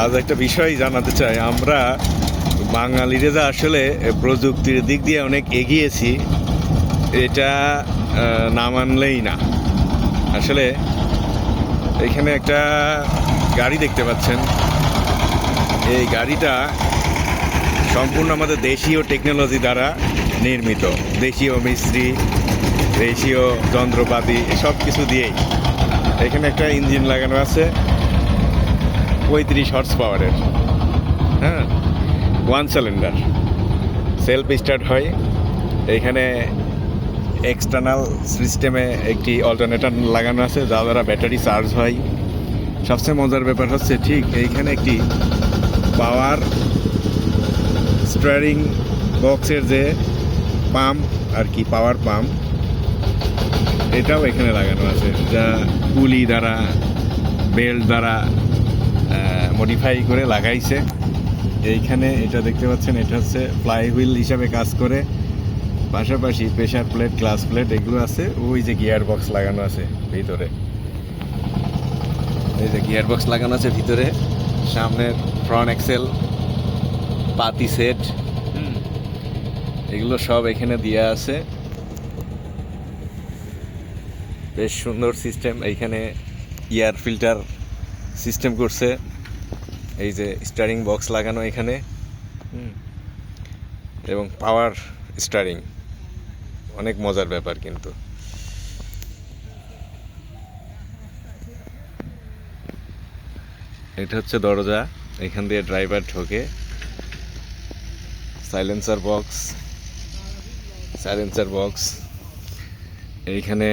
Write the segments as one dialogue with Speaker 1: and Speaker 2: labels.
Speaker 1: আজ একটা বিষয় জানাতে চাই। আমরা বাঙালিরা যে আসলে প্রযুক্তির দিক দিয়ে অনেক এগিয়েছি, এটা না মানলেই না। আসলে এখানে একটা গাড়ি দেখতে পাচ্ছেন। এই গাড়িটা সম্পূর্ণ আমাদের দেশীয় টেকনোলজি দ্বারা নির্মিত। দেশীয় মিস্ত্রি, দেশীয় যন্ত্রপাতি সব কিছু দিয়েই। এখানে একটা ইঞ্জিন লাগানো আছে। পঁয়ত্রিশ হর্স পাওয়ারের হ্যাঁ ওয়ান সিলিন্ডার সেলফ স্টার্ট হয়। এখানে এক্সটার্নাল সিস্টেমে একটি অল্টারনেটর লাগানো আছে, যা দ্বারা ব্যাটারি চার্জ হয়। সবচেয়ে মজার ব্যাপার হচ্ছে, ঠিক এইখানে একটি পাওয়ার স্টারিং বক্সের যে পাম্প আর কি পাওয়ার পাম্প এটাও এখানে লাগানো আছে, যা পুলি দ্বারা বেল্ট দ্বারা মডিফাই করে লাগাইছে। এইখানে এটা দেখতে পাচ্ছেন, এটা হচ্ছে ফ্লাই হুইল হিসাবে কাজ করে। পাশাপাশি প্রেশার প্লেট গ্লাস প্লেট এগুলো আছে, ওই যে গিয়ার বক্স লাগানো আছে ভিতরে। এই যে গিয়ার বক্স লাগানো আছে ভিতরে, সামনে ফ্রন্ট এক্সেল পাতি সেট এগুলো সব এখানে দেওয়া আছে। বেশ সুন্দর সিস্টেম এইখানে ইয়ার ফিল্টার সিস্টেম করছে। এই যে স্টারিং বক্স লাগানো এখানে। এবং পাওয়ার স্টারিং অনেক মজার ব্যাপার কিন্তু। এটা হচ্ছে দরজা। এখান দিয়ে ড্রাইভার ঢোকে। সাইলেন্সার বক্স সাইলেন্সার বক্স এইখানে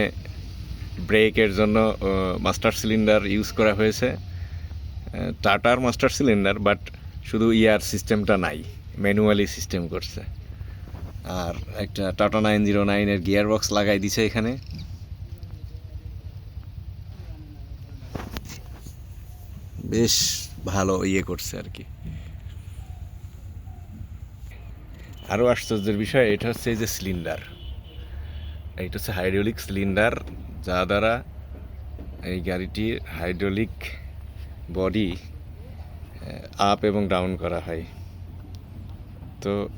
Speaker 1: ব্রেকের জন্য মাস্টার সিলিন্ডার ইউজ করা হয়েছে। টাটার মাস্টার সিলিন্ডার বাট শুধু ইয়ার সিস্টেমটা নাই ম্যানুয়ালি সিস্টেম করছে। আর একটা টাটা নাইন জিরো নাইনের গিয়ার বক্স লাগাই দিছে এখানে। বেশ ভালো ইয়ে করছে আর কি। আরও আশ্চর্যের বিষয়, এটা হচ্ছে এই যে সিলিন্ডার এইটা হচ্ছে হাইড্রোলিক সিলিন্ডার যা দ্বারা এই গাড়িটির হাইড্রোলিক বডি আপ এবং ডাউন করা হয়। তো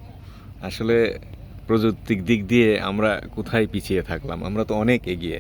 Speaker 1: আসলে প্রযুক্তিক দিক দিয়ে আমরা কোথায় পিছিয়ে থাকলাম? আমরা তো অনেক এগিয়ে।